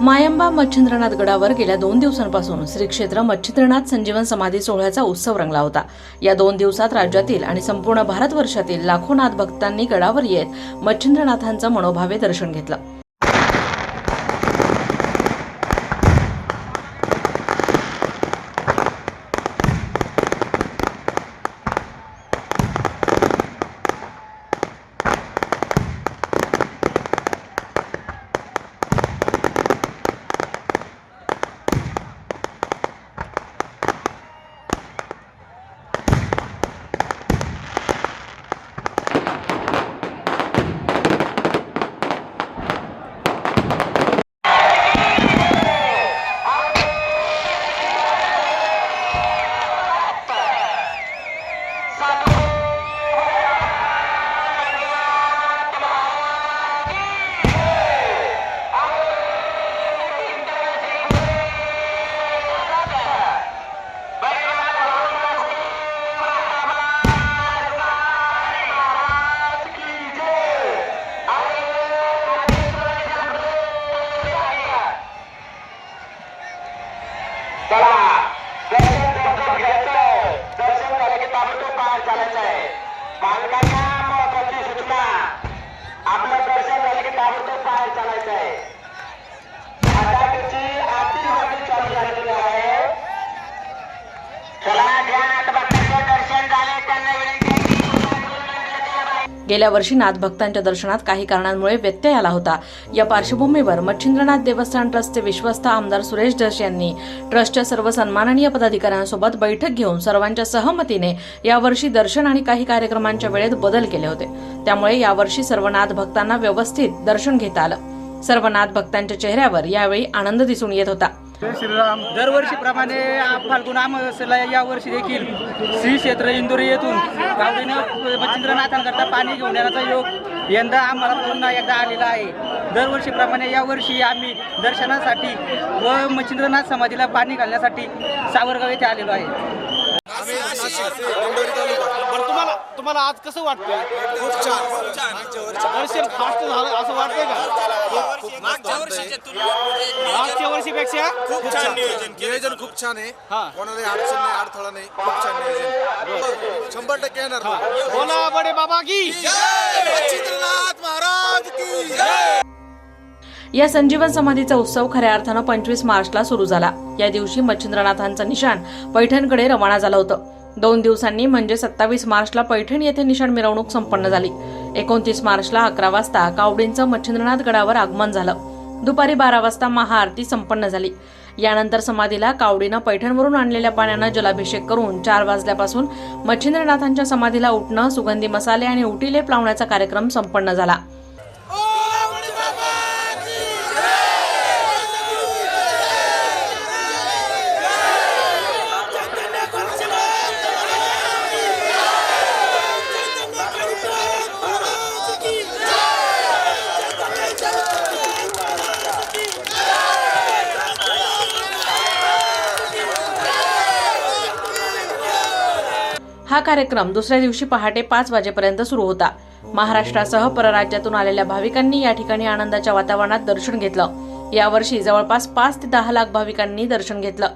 मायंबा मच्छिंद्रनाथ गडावर गेल्या दोन दिवसांपासून श्री क्षेत्र मच्छिंद्रनाथ संजीवन समाधी सोहळ्याचा उत्सव रंगला होता. या दोन दिवसात राज्यातील आणि संपूर्ण भारतवर्षातील लाखो नाथ भक्तांनी गडावर येत मच्छिंद्रनाथांचं मनोभावे दर्शन घेतलं. गेल्या वर्षी नाथभक्तांच्या दर्शनात काही कारणांमुळे व्यत्यय आला होता. या पार्श्वभूमीवर मच्छिंद्रनाथ देवस्थान ट्रस्टचे विश्वस्त आमदार सुरेश धस यांनी ट्रस्टच्या सर्व सन्माननीय पदाधिकाऱ्यांसोबत बैठक घेऊन सर्वांच्या सहमतीने यावर्षी दर्शन आणि काही कार्यक्रमांच्या वेळेत बदल केले होते. त्यामुळे यावर्षी सर्व नाथ भक्तांना व्यवस्थित दर्शन घेता आलं. सर्व नाथ भक्तांच्या चेहऱ्यावर यावेळी आनंद दिसून येत होता. जय श्रीराम. दरवर्षीप्रमाणे फाल्गुन अमावस्येला यावर्षी देखील श्री क्षेत्र इंदोरी येथून गावडीनं मच्छिंद्रनाथांकरता पाणी घेऊन येण्याचा योग यंदा आम्हाला पुन्हा एकदा आलेला आहे. दरवर्षीप्रमाणे यावर्षी आम्ही दर्शनासाठी व मच्छिंद्रनाथ समाधीला पाणी घालण्यासाठी सावरगाव येथे आलेलो आहे. तुम्हाला तुम्हाला आज कसं वाटतंय? खूप छान. खूप छान दर्शन फास्ट झालं असं वाटतंय का? मागच्या वर्षीच्या तुलनेत मागच्या वर्षीपेक्षा खूप छान नियोजन नियोजन खूप छान आहे. हा. कोणालाही अडचण नाही अडथळा नाही. खूप छान नियोजन. शंभर टक्के येणार. बोला बडे बाबा की. मच्छिंद्रनाथ महाराज की जय! या संजीवन समाधीचा उत्सव खऱ्या अर्थानं पंचवीस मार्चला सुरू झाला. या दिवशी मच्छिंद्रनाथांचं निशाण पैठणकडे रवाना झालं होतं. दोन दिवसांनी म्हणजे सत्तावीस मार्चला पैठण येथे निशाण मिरवणूक संपन्न झाली. एकोणतीस मार्चला अकरा वाजता कावडींचं मच्छिंद्रनाथ गडावर आगमन झालं. दुपारी बारा वाजता महाआरती संपन्न झाली. यानंतर समाधीला कावडीनं पैठणवरून आणलेल्या पाण्यानं जलाभिषेक करून चार वाजल्यापासून मच्छिंद्रनाथांच्या समाधीला उठणं सुगंधी मसाले आणि उटीलेप लावण्याचा कार्यक्रम संपन्न झाला. हा कार्यक्रम दुसऱ्या दिवशी पहाटे पाच वाजेपर्यंत सुरू होता. महाराष्ट्रासह परराज्यातून आलेल्या भाविकांनी या ठिकाणी आनंदाच्या वातावरणात दर्शन घेतलं. यावर्षी जवळपास पाच ते दहा लाख भाविकांनी दर्शन घेतलं.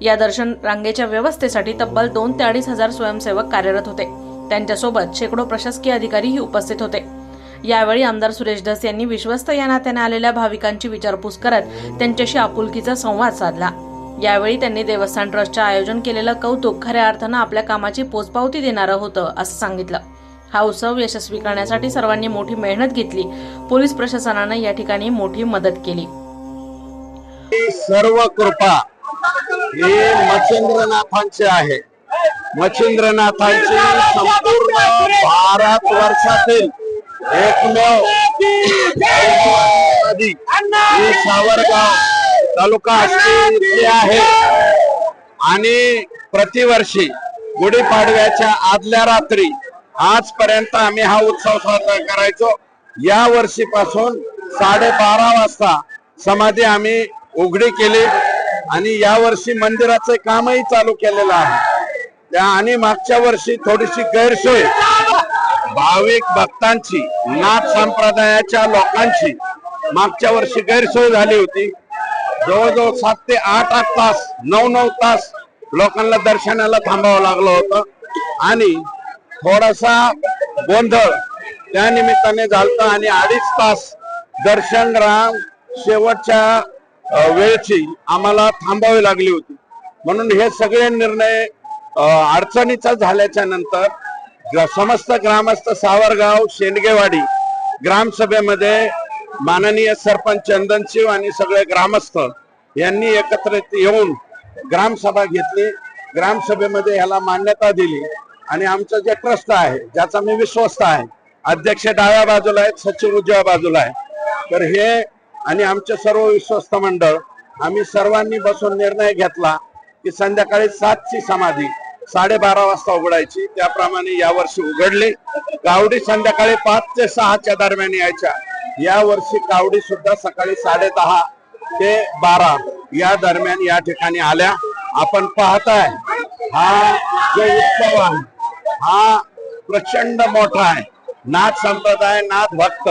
या दर्शन रांगेच्या व्यवस्थेसाठी तब्बल दोन ते अडीच हजार स्वयंसेवक कार्यरत होते. त्यांच्यासोबत शेकडो प्रशासकीय अधिकारीही उपस्थित होते. यावेळी आमदार सुरेश धस यांनी विश्वस्त या नात्याने आलेल्या भाविकांची विचारपूस करत त्यांच्याशी आपुलकीचा संवाद साधला. यावेळी त्यांनी देवस्थान ट्रस्टच्या आयोजन केलेलं कौतुक खऱ्या अर्थानं आपल्या कामाची पोचपावती देणारं होतं असं सांगितलं. हा उत्सव यशस्वी करण्यासाठी सर्वांनी मोठी मेहनत घेतली. पोलीस प्रशासनानं या ठिकाणी मोठी मदत केली. सर्व कृपा हे मच्छिंद्रनाथांची आहे. मच्छिंद्रनाथांची संपूर्ण भारत वर्षातील एकमेव ही सावरगाव तालुका इथली आहे. आणि प्रतिवर्षी गुढीपाडव्याच्या आदल्या रात्री आजपर्यंत आम्ही हा उत्सव साजरा करायचो. या वर्षीपासून साडेबारा वाजता समाधी आम्ही उघडी केली. आणि या वर्षी मंदिराचं कामही चालू केलेलं आहे. त्या आणि मागच्या वर्षी थोडीशी गैरसोय. भाविक भक्तांची नाथ संप्रदायाच्या लोकांची मागच्या वर्षी गैरसोय झाली होती. जवळजवळ सात ते आठ आठ तास नऊ नऊ तास लोकांना दर्शनाला थांबावं लागलं होतं. आणि थोडासा गोंधळ त्या निमित्ताने झालता आणि अडीच तास दर्शन राम शेवटच्या वेळची आम्हाला थांबावी लागली होती. म्हणून हे सगळे निर्णय अडचणीचा झाल्याच्यानंतर समस्त ग्रामस्थ सावरगाव शेंडगेवाडी ग्रामसभेमध्ये माननीय सरपंच चंदनशिव आणि सगळे ग्रामस्थ यांनी एकत्रित येऊन ग्रामसभा घेतली. ग्रामसभेमध्ये ह्याला मान्यता दिली. आणि आमचं जे ट्रस्ट आहे ज्याचा मी विश्वस्त आहे अध्यक्ष डाव्या बाजूला आहेत सचिव उजव्या बाजूला आहे तर हे आणि आमचे सर्व विश्वस्त मंडळ आम्ही सर्वांनी बसून निर्णय घेतला की संध्याकाळी सातची समाधी साडेबारा वाजता उघडायची. त्याप्रमाणे यावर्षी उघडले. गावडी संध्याकाळी पाच ते सहाच्या दरम्यान यायच्या. या वर्षी गावडी सुद्धा सकाळी साडे दहा ते बारा या दरम्यान या ठिकाणी आल्या. आपण पाहताय हा जो उत्सव आहे हा प्रचंड मोठा आहे. नाथ संप्रदाय नाथ भक्त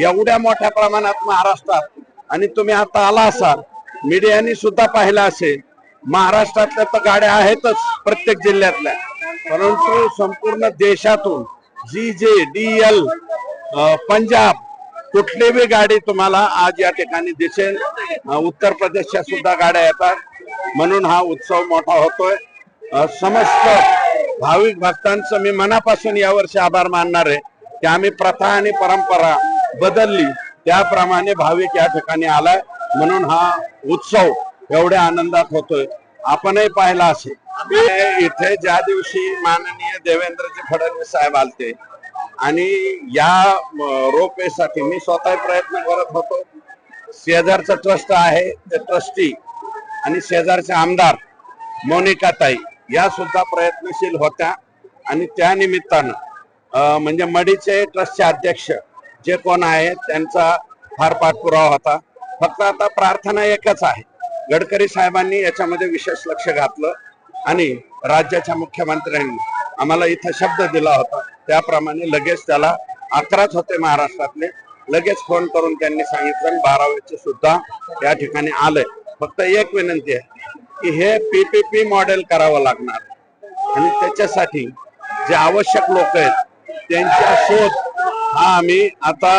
एवढ्या मोठ्या प्रमाणात महाराष्ट्रात. आणि तुम्ही आता आला असाल मीडियानी सुद्धा पाहिलं असेल महाराष्ट्रातल्या तर गाड्या आहेतच प्रत्येक जिल्ह्यातल्या. परंतु संपूर्ण देशातून जी जे डी एल पंजाब कुठली बी गाडी तुम्हाला आज या ठिकाणी दिसेल. उत्तर प्रदेशच्या सुद्धा गाड्या येतात. म्हणून हा उत्सव मोठा होतोय. समस्त भाविक भक्तांचं मी मनापासून यावर्षी आभार मानणार आहे की आम्ही प्रथा आणि परंपरा बदलली. त्याप्रमाणे भाविक या ठिकाणी आलाय. म्हणून हा उत्सव एवढ्या आनंदात होतोय. आपणही पाहिला असेल. इथे ज्या दिवशी माननीय देवेंद्रजी फडणवीस साहेब आलते आणि या रोपेसाठी मी स्वतः प्रयत्न करत होतो. शेजारचं ट्रस्ट आहे ते ट्रस्टी आणि शेजारचे आमदार मोनिका ताई या सुद्धा प्रयत्नशील होत्या आणि त्या निमित्तानं अं, म्हणजे मडीचे ट्रस्टचे अध्यक्ष जे कोण आहेत त्यांचा फार पाठपुरावा होता. फक्त आता प्रार्थना एकच आहे. गडकरी साहेबांनी याच्यामध्ये विशेष लक्ष घातलं आणि राज्याच्या मुख्यमंत्र्यांनी आम्हाला इथं शब्द दिला होता. त्याप्रमाणे लगेच त्याला अकराच होते महाराष्ट्रातले. लगेच फोन करून त्यांनी सांगितलं बारावीचे सुद्धा या ठिकाणी आलंय फक्त एक विनंती आहे की हे पीपीपी मॉडेल करावं लागणार. आणि त्याच्यासाठी जे आवश्यक लोक आहेत त्यांचा शोध हा आम्ही आता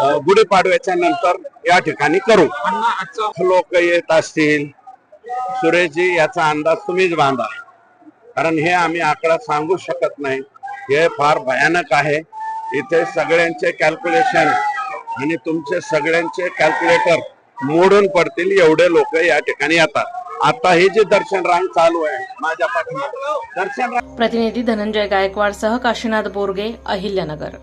गुढीपाडव्याच्या नंतर या ठिकाणी करू. लोक येत असतील. सुरेशजी याचा अंदाज तुम्हीच बांधा. कारण हे आम्ही आकडा सांगू शकत नाही. हे फार भयानक आहे. इथे सगळ्यांचे कॅल्क्युलेशन आणि तुमचे सगळ्यांचे कॅल्क्युलेटर मोडून पडतील. एवढे लोक या ठिकाणी येतात. आता हे जे दर्शन रांग चालू आहे माझ्या पाठीमागे. दर्शन रांग प्रतिनिधी धनंजय गायकवाड सह काशीनाथ बोरगे अहिल्यानगर.